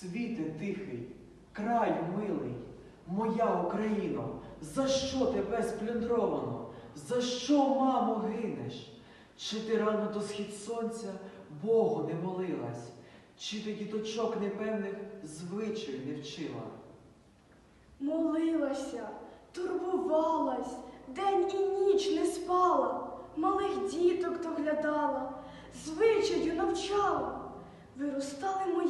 Світе тихий, краю милий, моя Україно, за що тебе сплюндровано? За що, мамо, гинеш? Чи ти рано до схід сонця Богу не молилась? Чи ти діточок непевних звичаю не вчила? Молилася, турбувалась, день і ніч не спала, малих діток доглядала, звичаю навчала. Виростали мої